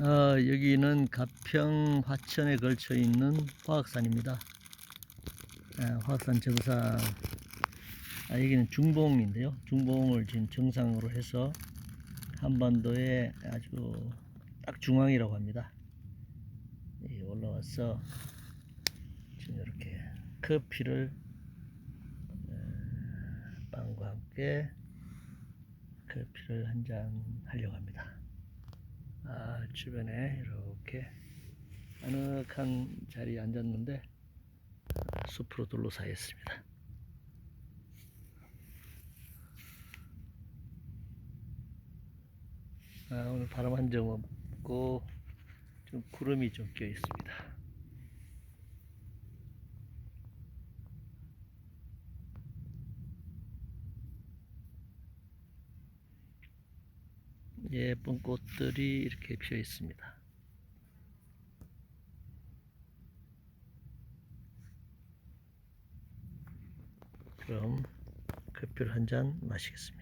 어, 여기는 가평 화천에 걸쳐 있는 화학산입니다. 아, 화학산 정상. 아, 여기는 중봉인데요. 중봉을 지금 정상으로 해서 한반도의 아주 딱 중앙이라고 합니다. 여기 올라와서 지금 이렇게 커피를 어, 빵과 함께 커피를 한 잔 하려고 합니다. 아, 주변에 이렇게 아늑한 자리에 앉았는데 아, 숲으로 둘러싸였습니다. 아, 오늘 바람 한 점 없고 좀 구름이 좀 껴 있습니다. 예쁜 꽃들이 이렇게 피어 있습니다. 그럼 커피를 한 잔 마시겠습니다.